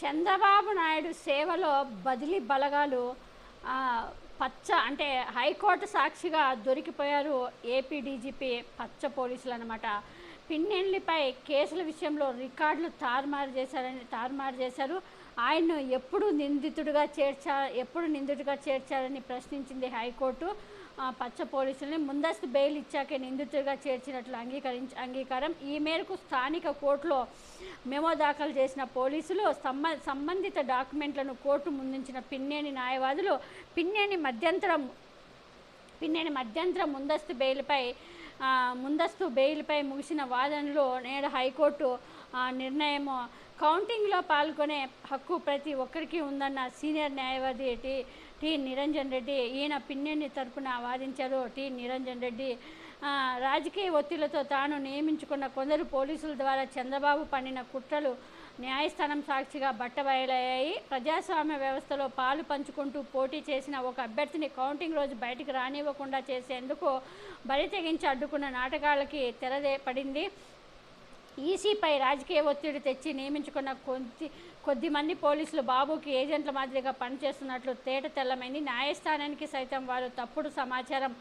చంద్రబాబు నాయుడు సేవలో బదిలీ బలగాలు పచ్చ అంటే హైకోర్టు సాక్షిగా దొరికిపోయారు ఏపీ డీజీపీ పచ్చ పోలీసులు అనమాట పిన్నెల్లిపై కేసుల విషయంలో రికార్డులు తారుమారు చేశారని తారుమారు చేశారు. ఆయన్ను ఎప్పుడు నిందితుడిగా చేర్చా ఎప్పుడు నిందితుడిగా చేర్చారని ప్రశ్నించింది హైకోర్టు. పచ్చ పోలీసుల్ని ముందస్తు బెయిల్ ఇచ్చాకే నిందితుడిగా చేర్చినట్లు అంగీకరించి అంగీకారం. ఈ మేరకు స్థానిక కోర్టులో మెమో దాఖలు చేసిన పోలీసులు సంబ సంబంధిత డాక్యుమెంట్లను కోర్టు ముందుంచిన పిన్నేని న్యాయవాదులు పిన్నేని మధ్యంతరం పిన్నేని మధ్యంతరం ముందస్తు బెయిల్పై ముందస్తు బెయిల్పై ముగిసిన వాదనలో నేడు హైకోర్టు నిర్ణయము కౌంటింగ్లో పాల్గొనే హక్కు ప్రతి ఒక్కరికి ఉందన్న సీనియర్ న్యాయవాది టి టి నిరంజన్ రెడ్డి ఈయన పిన్నెని తరపున వాదించారు టి నిరంజన్ రెడ్డి. రాజకీయ ఒత్తిళ్ళతో తాను నియమించుకున్న కొందరు పోలీసుల ద్వారా చంద్రబాబు పన్నిన కుట్రలు న్యాయస్థానం సాక్షిగా బట్టబయలయ్యాయి ప్రజాస్వామ్య వ్యవస్థలో పాలు పంచుకుంటూ పోటీ చేసిన ఒక అభ్యర్థిని కౌంటింగ్ రోజు బయటికి రానివ్వకుండా చేసేందుకు బరి తెగించి అడ్డుకున్న నాటకాలకి తెరదే పడింది. ఈసీపై రాజకీయ ఒత్తిడి తెచ్చి నియమించుకున్న కొద్ది కొద్ది మంది పోలీసులు బాబుకి ఏజెంట్ల మాదిరిగా పనిచేస్తున్నట్లు తేట తెల్లమైంది. న్యాయస్థానానికి సైతం వారు తప్పుడు సమాచారం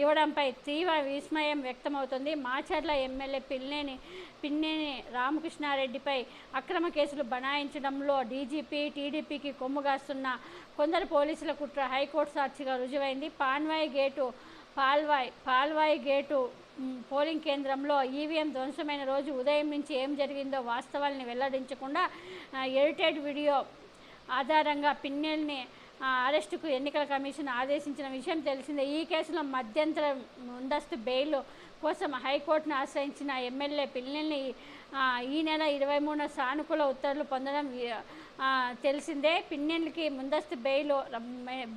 ఇవ్వడంపై తీవ్ర విస్మయం వ్యక్తమవుతుంది. మాచర్ల ఎమ్మెల్యే పిల్లేని పిన్నేని రామకృష్ణారెడ్డిపై అక్రమ కేసులు బనాయించడంలో డీజీపీ టీడీపీకి కొమ్ముగాస్తున్న కొందరు పోలీసుల కుట్ర హైకోర్టు సాక్షిగా రుజువైంది. Panvai gate Palvai Palvai gate polling కేంద్రంలో ఈవీఎం ధ్వంసమైన రోజు ఉదయం నుంచి ఏం జరిగిందో వాస్తవాల్ని వెల్లడించకుండా ఎడిటెడ్ వీడియో ఆధారంగా పిన్నెల్ని అరెస్టుకు ఎన్నికల కమిషన్ ఆదేశించిన విషయం తెలిసిందే. ఈ కేసులో మధ్యంతర ముందస్తు బెయిల్ కోసం హైకోర్టును ఆశ్రయించిన ఎమ్మెల్యే పిల్లల్ని ఈ నెల ఇరవై మూడున సానుకూల ఉత్తర్వులు పొందడం తెలిసిందే. పిన్నెల్కి ముందస్తు బెయిల్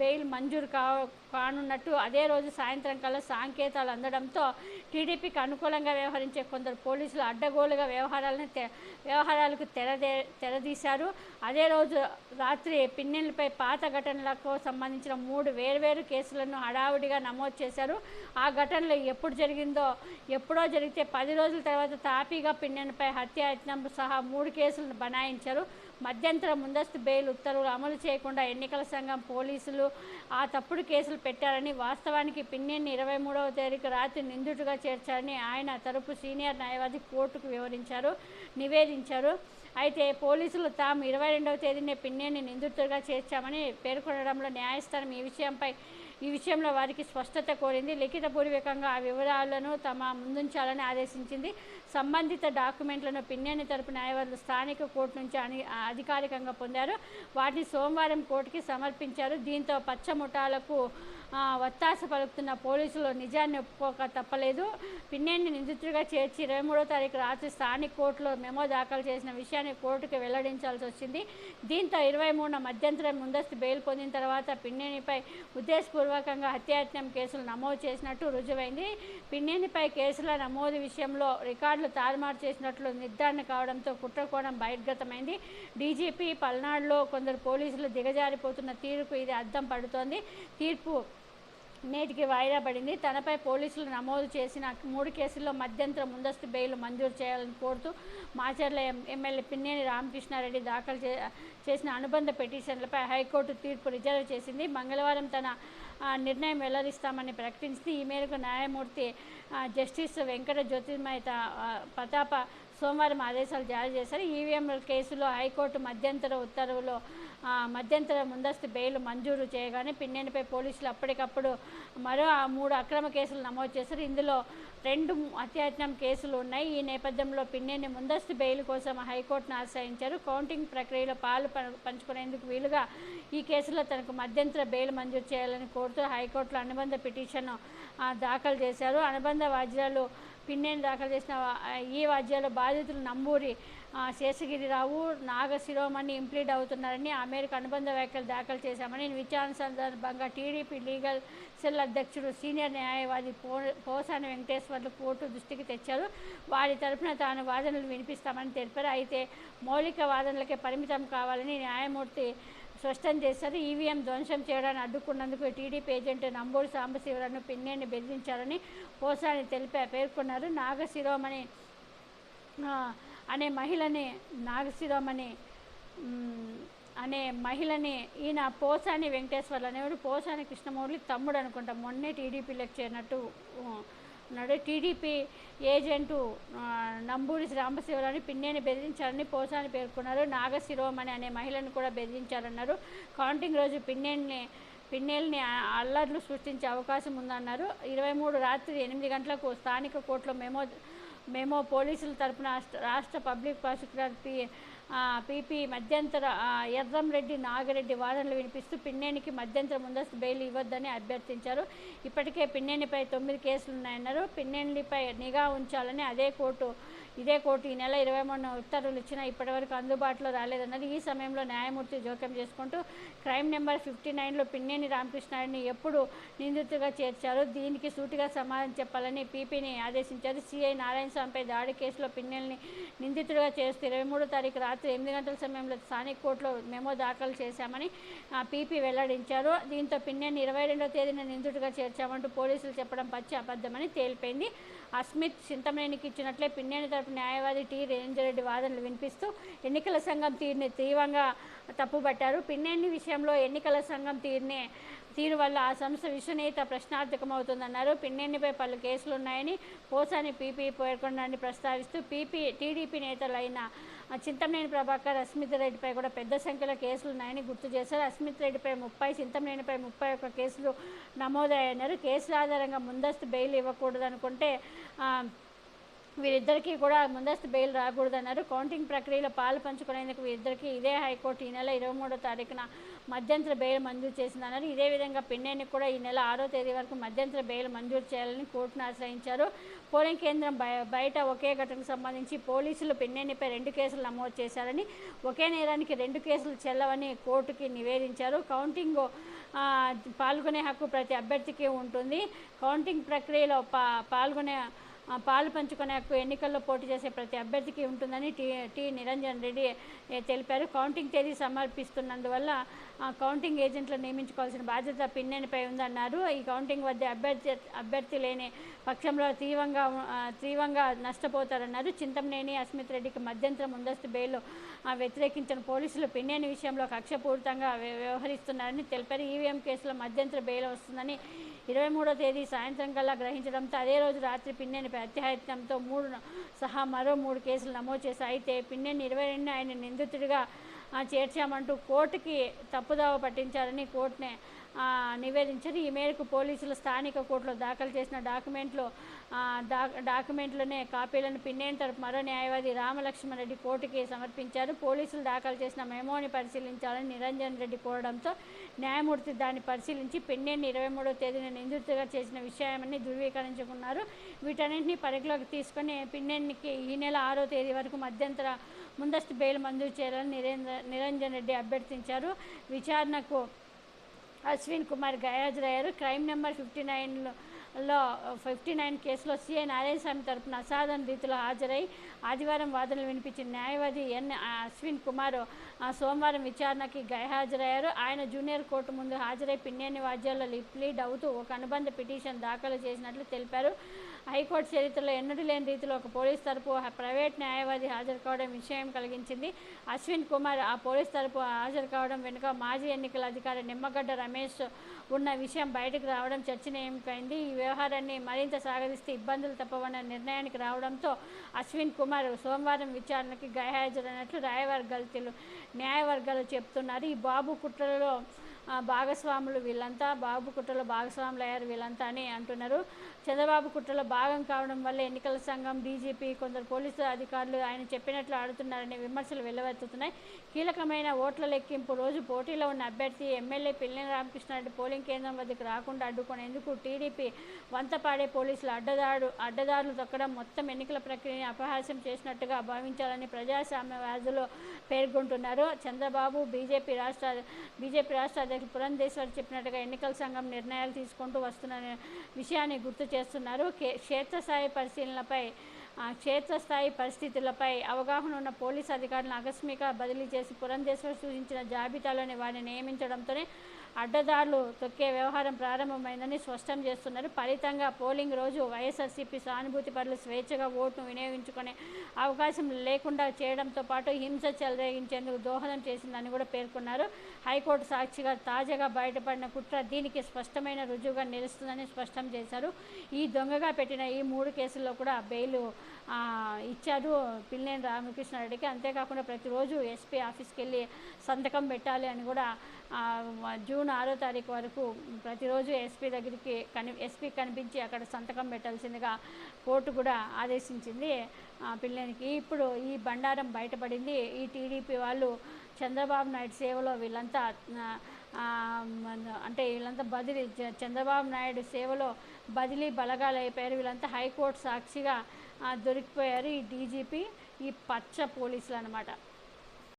బెయిల్ మంజూరు కా కానున్నట్టు అదే రోజు సాయంత్రం కల్లా సాంకేతాలు అందడంతో టీడీపీకి అనుకూలంగా వ్యవహరించే కొందరు పోలీసులు అడ్డగోలుగా వ్యవహారాలను తె వ్యవహారాలకు తెరదే తెరదీశారు. అదే రోజు రాత్రి పిన్నెలపై పాత ఘటనలకు సంబంధించిన మూడు వేర్వేరు కేసులను హడావుడిగా నమోదు చేశారు. ఆ ఘటనలు ఎప్పుడు జరిగిందో ఎప్పుడో జరిగితే పది రోజుల తర్వాత తాపీగా పిన్నెలపై హత్యాయత్నం సహా మూడు కేసులను బనాయించారు. మధ్యంతర ముందస్తు బెయిల్ ఉత్తర్వులు అమలు చేయకుండా ఎన్నికల సంఘం పోలీసులు ఆ తప్పుడు కేసులు పెట్టారని వాస్తవానికి పిన్నెన్ని ఇరవై మూడవ తేదీకి రాత్రి నిందితుడిగా చేర్చారని ఆయన తరపు సీనియర్ న్యాయవాది కోర్టుకు వివరించారు నివేదించారు. అయితే పోలీసులు తాము ఇరవై రెండవ తేదీనే పిన్నెని నిందితుడిగా చేర్చామని పేర్కొనడంలో న్యాయస్థానం ఈ విషయంపై ఈ విషయంలో వారికి స్పష్టత కోరింది. లిఖితపూర్వకంగా ఆ వివరాలను తమ ముందుంచాలని ఆదేశించింది. సంబంధిత డాక్యుమెంట్లను పిన్నెని తరపు న్యాయవాదులు స్థానిక కోర్టు నుంచి అని అధికారికంగా పొందారు. వాటిని సోమవారం కోర్టుకి సమర్పించారు. దీంతో పచ్చ ముఠాలకు వత్తాస పలుకుతున్న పోలీసులు నిజాన్ని ఒప్పుకోక తప్పలేదు. పిన్నేని నిందితుడిగా చేర్చి ఇరవై మూడో తారీఖు రాత్రి స్థానిక కోర్టులో మెమో దాఖలు చేసిన విషయాన్ని కోర్టుకు వెల్లడించాల్సి వచ్చింది. దీంతో ఇరవై మూడున మధ్యంతరం ముందస్తు బెయిల్ పొందిన తర్వాత పిన్నెనిపై ఉద్దేశపూర్వకంగా హత్యాయత్నం కేసులు నమోదు చేసినట్టు రుజువైంది. పిన్నేనిపై కేసుల నమోదు విషయంలో రికార్డు రికార్డులు తారుమారు చేసినట్లు నిర్ధారణ కావడంతో కుట్రకోణం బహిర్గతమైంది. డీజీపీ పల్నాడులో కొందరు పోలీసులు దిగజారిపోతున్న తీరుకు ఇది అద్దం పడుతోంది. తీర్పు నేటికి వాయిదా పడింది. తనపై పోలీసులు నమోదు చేసిన మూడు కేసుల్లో మధ్యంతర ముందస్తు బెయిల్ మంజూరు చేయాలని కోరుతూ మాచర్ల ఎమ్మెల్యే పిన్నేని రామకృష్ణారెడ్డి దాఖలు చేసిన అనుబంధ పిటిషన్లపై హైకోర్టు తీర్పు రిజర్వ్ చేసింది. మంగళవారం తన నిర్ణయం వెల్లడిస్తామని ప్రకటించింది. ఈ మేరకు న్యాయమూర్తి జస్టిస్ వెంకట జ్యోతిర్మయ ప్రతాప సోమవారం ఆదేశాలు జారీ చేశారు. ఈవీఎంల కేసులో హైకోర్టు మధ్యంతర ఉత్తర్వులో మధ్యంతర ముందస్తు బెయిల్ మంజూరు చేయగానే పిన్నెనిపై పోలీసులు అప్పటికప్పుడు మరో ఆ మూడు అక్రమ కేసులు నమోదు చేశారు. ఇందులో రెండు హత్యాయత్నం కేసులు ఉన్నాయి. ఈ నేపథ్యంలో పిన్నెని ముందస్తు బెయిల్ కోసం హైకోర్టును ఆశ్రయించారు. కౌంటింగ్ ప్రక్రియలో పాలు పంచుకునేందుకు వీలుగా ఈ కేసులో తనకు మధ్యంతర బెయిల్ మంజూరు చేయాలని కోరుతూ హైకోర్టులో అనుబంధ పిటిషన్ దాఖలు చేశారు. అనుబంధ వాజ్యాలు పిన్నెని దాఖలు చేసిన ఈ వాద్యాల బాధితులు నంబూరి శేషగిరిరావు నాగ శిరోమణి ఇంప్లీడ్ అవుతున్నారని ఆ మేరకు అనుబంధ వ్యాఖ్యలు దాఖలు చేశామని విచారణ సందర్భంగా టీడీపీ లీగల్ సెల్ అధ్యక్షుడు సీనియర్ న్యాయవాది పో పోసాని వెంకటేశ్వర్లు కోర్టు దృష్టికి తెచ్చారు. వారి తరపున తాను వాదనలు వినిపిస్తామని తెలిపారు. అయితే మౌలిక వాదనలకే పరిమితం కావాలని న్యాయమూర్తి స్పష్టం చేశారు. ఈవీఎం ధ్వంసం చేయడాన్ని అడ్డుకున్నందుకు టీడీపీ ఏజెంట్ నంబూరు సాంబశివరావును పిన్నేని బెదిరించారని పోసాని తెలిపా పేర్కొన్నారు. నాగశిరోమణి అనే మహిళని నాగశిరోమణి అనే మహిళని ఈయన పోసాని వెంకటేశ్వర్లు అనేవాడు. పోసాని కృష్ణమౌళి తమ్ముడు అనుకుంటా మొన్నే టీడీపీలోకి చేరినట్టు ఉ, టీడీపీ ఏజెంటు నంబూరి రామశివరావుని పిన్నేని బెదిరించారని పోసాని పేర్కొన్నారు. నాగశిరోమణి అనే మహిళను కూడా బెదిరించారన్నారు. కౌంటింగ్ రోజు పిన్నేని పిన్నేల్ని అల్లర్లు సృష్టించే అవకాశం ఉందన్నారు. ఇరవై మూడు రాత్రి ఎనిమిది గంటలకు స్థానిక కోర్టులో మెమో మెమో పోలీసుల తరపున రాష్ట్ర- పబ్లిక్ ప్రాసిక్యూటర్ పీపీ మధ్యంతర ఎర్రంరెడ్డి నాగిరెడ్డి వాదనలు వినిపిస్తూ పిన్నేనికి మధ్యంతర ముందస్తు బెయిల్ ఇవ్వద్దని అభ్యర్థించారు. ఇప్పటికే పిన్నేనిపై తొమ్మిది కేసులు ఉన్నాయన్నారు పిన్నేనిపై నిఘా ఉంచాలని అదే కోర్టు ఇదే కోర్టు ఈ నెల ఇరవై మూడున ఉత్తర్వులు ఇచ్చినా ఇప్పటివరకు అందుబాటులో రాలేదన్నది ఈ సమయంలో న్యాయమూర్తి జోక్యం చేసుకుంటూ క్రైమ్ నెంబర్ ఫిఫ్టీ నైన్లో పిన్నేని రామకృష్ణారెడ్డిని ఎప్పుడు నిందితుడిగా చేర్చారు. దీనికి సూటిగా సమాధానం చెప్పాలని పీపీని ఆదేశించారు. సిఐ నారాయణ స్వామిపై దాడి కేసులో పిన్నెల్ని నిందితుడిగా చేస్తూ ఇరవై మూడో తారీఖు రాత్రి ఎనిమిది గంటల సమయంలో స్థానిక కోర్టులో మెమో దాఖలు చేశామని ఆ, పీపీ వెల్లడించారు. దీంతో పిన్నెల్ని ఇరవై రెండో తేదీన నిందితుడిగా చేర్చామంటూ పోలీసులు చెప్పడం పచ్చి అబద్ధమని తేలిపోయింది. అస్మిత్ చింతమనేనికి ఇచ్చినట్లే పిన్నేని తరపు న్యాయవాది టి రేంజరెడ్డి వాదనలు వినిపిస్తూ ఎన్నికల సంఘం తీరుని తీవ్రంగా తప్పుబట్టారు. పిన్నేని విషయంలో ఎన్నికల సంఘం తీరుని తీరు వల్ల ఆ సంస్థ విశ్వనేత ప్రశ్నార్థకమవుతుందన్నారు. పిన్నెన్నిపై పలు కేసులు ఉన్నాయని పోసాని పీపీ పేర్కొనడాన్ని ప్రస్తావిస్తూ పీపీ టీడీపీ నేతలైన చింతమనేని ప్రభాకర్ అస్మిత్ రెడ్డిపై కూడా పెద్ద సంఖ్యలో కేసులు ఉన్నాయని గుర్తు చేశారు. అస్మిత్ రెడ్డిపై ముప్పై చింతమనేనిపై ముప్పై ఒక్క కేసులు నమోదయ్యన్నారు కేసుల ఆధారంగా ముందస్తు బెయిల్ ఇవ్వకూడదనుకుంటే వీరిద్దరికీ కూడా ముందస్తు బెయిల్ రాకూడదన్నారు. కౌంటింగ్ ప్రక్రియలో పాలు పంచుకునేందుకు వీరిద్దరికీ ఇదే హైకోర్టు ఈ నెల ఇరవై మూడో తారీఖున మధ్యంతర బెయిల్ మంజూరు చేసిందన్నారు. ఇదే విధంగా పిన్నేనికి కూడా ఈ నెల ఆరో తేదీ వరకు మధ్యంతర బెయిల్ మంజూరు చేయాలని కోర్టును ఆశ్రయించారు. పోలింగ్ కేంద్రం బయ- బయట ఒకే ఘటనకు సంబంధించి పోలీసులు పిన్నేనిపై రెండు కేసులు నమోదు చేశారని ఒకే నేరానికి రెండు కేసులు చెల్లవని కోర్టుకి నివేదించారు. కౌంటింగ్ పాల్గొనే హక్కు ప్రతి అభ్యర్థికి ఉంటుంది. కౌంటింగ్ ప్రక్రియలో పా పాల్గొనే పాలు పంచుకునే హక్కు ఎన్నికల్లో పోటీ చేసే ప్రతి అభ్యర్థికి ఉంటుందని టి టి నిరంజన్ రెడ్డి తెలిపారు. కౌంటింగ్ తేదీ సమర్పిస్తున్నందువల్ల కౌంటింగ్ ఏజెంట్లను నియమించుకోవాల్సిన బాధ్యత పిన్నెనిపై ఉందన్నారు. ఈ కౌంటింగ్ వద్ద అభ్యర్థి అభ్యర్థి లేని పక్షంలో తీవ్రంగా తీవ్రంగా నష్టపోతారన్నారు. చింతమనేని అస్మిత్ రెడ్డికి మధ్యంతరం ముందస్తు బెయిల్ వ్యతిరేకించిన పోలీసులు పిన్నేని విషయంలో కక్షపూరితంగా వ్య- వ్యవహరిస్తున్నారని తెలిపారు. ఈవీఎం కేసులో మధ్యంతర బెయిల్ వస్తుందని ఇరవై మూడో తేదీ సాయంత్రం కల్లా గ్రహించడంతో అదే రోజు రాత్రి పిన్నెని ప్రత్యాయత్నంతో మూడు సహా మరో మూడు కేసులు నమోదు చేశాయి. అయితే పిన్నెని ఇరవై రెండు ఆయన నిందితుడిగా చేర్చామంటూ కోర్టుకి తప్పుదావ పట్టించారని కోర్టునే నివేదించారు. ఈ మేరకు పోలీసులు స్థానిక కోర్టులో దాఖలు చేసిన డాక్యుమెంట్లు డా డాక్యుమెంట్లోనే కాపీలను పిన్నేని తరపు మరో న్యాయవాది రామలక్ష్మణరెడ్డి కోర్టుకి సమర్పించారు. పోలీసులు దాఖలు చేసిన మెమోని పరిశీలించాలని నిరంజన్ రెడ్డి కోరడంతో న్యాయమూర్తి దాన్ని పరిశీలించి పిన్నేని ఇరవై మూడో తేదీన నిందితుగా చేసిన విషయమని ధృవీకరించుకున్నారు. వీటన్నింటినీ పరిగణలోకి తీసుకొని పిన్నేనికి ఈ నెల ఆరో తేదీ వరకు మధ్యంతర ముందస్తు బెయిల్ మంజూరు చేయాలని నిరేంద్ర నిరంజన్ రెడ్డి అభ్యర్థించారు. విచారణకు అశ్విన్ కుమార్ గయాజరయ్యారు క్రైమ్ నెంబర్ ఫిఫ్టీ నైన్లో లో ఫిఫ్టీ నైన్ కేసులో సిఐ నారాయణస్వామి తరపున అసాధారణ రీతిలో హాజరై ఆదివారం వాదనలు వినిపించిన న్యాయవాది ఎన్ అశ్విన్ కుమార్ సోమవారం విచారణకి గైహాజరయ్యారు ఆయన జూనియర్ కోర్టు ముందు హాజరై పిన్నేని వాద్యాల్లో లీడ్ అవుతూ ఒక అనుబంధ పిటిషన్ దాఖలు చేసినట్లు తెలిపారు. హైకోర్టు చరిత్రలో ఎన్నడూ లేని రీతిలో ఒక పోలీస్ తరపు ప్రైవేట్ న్యాయవాది హాజరు కావడం విషయం కలిగించింది. అశ్విన్ కుమార్ ఆ పోలీస్ తరపు హాజరు కావడం వెనుక మాజీ ఎన్నికల అధికారి నిమ్మగడ్డ రమేష్ ఉన్న విషయం బయటకు రావడం చర్చనీయమైంది ఈ వ్యవహారాన్ని మరింత సాగరిస్తే ఇబ్బందులు తప్పవన్న నిర్ణయానికి రావడంతో అశ్విన్ కుమార్ సోమవారం విచారణకి గైహాజరైనట్లు న్యాయవర్గాలు తెలు న్యాయవర్గాలు చెప్తున్నారు. ఈ బాబు కుట్రలో భాగస్వాములు వీళ్ళంతా బాబు కుట్రలో భాగస్వాములు అయ్యారు వీళ్ళంతా అని అంటున్నారు. చంద్రబాబు కుట్రలో భాగం కావడం వల్ల ఎన్నికల సంఘం డీజీపీ కొందరు పోలీసు అధికారులు ఆయన చెప్పినట్లు ఆడుతున్నారనే విమర్శలు వెల్లువెత్తుతున్నాయి. కీలకమైన ఓట్ల లెక్కింపు రోజు పోటీలో ఉన్న అభ్యర్థి ఎమ్మెల్యే పిల్లని రామకృష్ణారెడ్డి పోలింగ్ కేంద్రం వద్దకు రాకుండా అడ్డుకునేందుకు టీడీపీ వంతపాడే పోలీసులు అడ్డదాడు అడ్డదారులు తొక్కడం మొత్తం ఎన్నికల ప్రక్రియని అపహాస్యం చేసినట్టుగా భావించాలని ప్రజాస్వామ్యవాదులు పేర్కొంటున్నారు. చంద్రబాబు బీజేపీ రాష్ట్ర బీజేపీ రాష్ట్ర అధ్యక్షుడు పురంధేశ్వరి చెప్పినట్టుగా ఎన్నికల సంఘం నిర్ణయాలు తీసుకుంటూ వస్తున్న విషయాన్ని గుర్తు చేస్తున్నారు. కే- క్షేత్రస్థాయి పరిశీలనపై క్షేత్రస్థాయి పరిస్థితులపై అవగాహన ఉన్న పోలీసు అధికారులను ఆకస్మిక బదిలీ చేసి పురంధేశ్వర్ సూచించిన జాబితాలోని వారిని నియమించడంతోనే అడ్డదారులు తొక్కే వ్యవహారం ప్రారంభమైందని స్పష్టం చేస్తున్నారు. ఫలితంగా పోలింగ్ రోజు వైఎస్ఆర్సీపీ సానుభూతి పరులు స్వేచ్ఛగా ఓటును వినియోగించుకునే అవకాశం లేకుండా చేయడంతో పాటు హింస చెలరేగించేందుకు దోహదం చేసిందని కూడా పేర్కొన్నారు. హైకోర్టు సాక్షిగా తాజాగా బయటపడిన కుట్ర దీనికి స్పష్టమైన రుజువుగా నిలుస్తుందని స్పష్టం చేశారు. ఈ దొంగగా పెట్టిన ఈ మూడు కేసుల్లో కూడా బెయిల్ ఇచ్చారు పిల్లేని రామకృష్ణారెడ్డికి అంతేకాకుండా ప్రతిరోజు ఎస్పీ ఆఫీస్కి వెళ్ళి సంతకం పెట్టాలి అని కూడా జూన్ ఆరో తారీఖు వరకు ప్రతిరోజు ఎస్పీ దగ్గరికి కని ఎస్పీ కనిపించి అక్కడ సంతకం పెట్టాల్సిందిగా కోర్టు కూడా ఆదేశించింది ఆ, పిల్లేనికి. ఇప్పుడు ఈ బండారం బయటపడింది. ఈ టీడీపీ వాళ్ళు చంద్రబాబు నాయుడు సేవలో వీళ్ళంతా అంటే వీళ్ళంతా బదిలీ చంద్రబాబు నాయుడు సేవలో బదిలీ బలగాలు అయిపోయారు వీళ్ళంతా హైకోర్టు సాక్షిగా దొరికిపోయారు ఈ డీజీపీ ఈ పచ్చ పోలీసులు అనమాట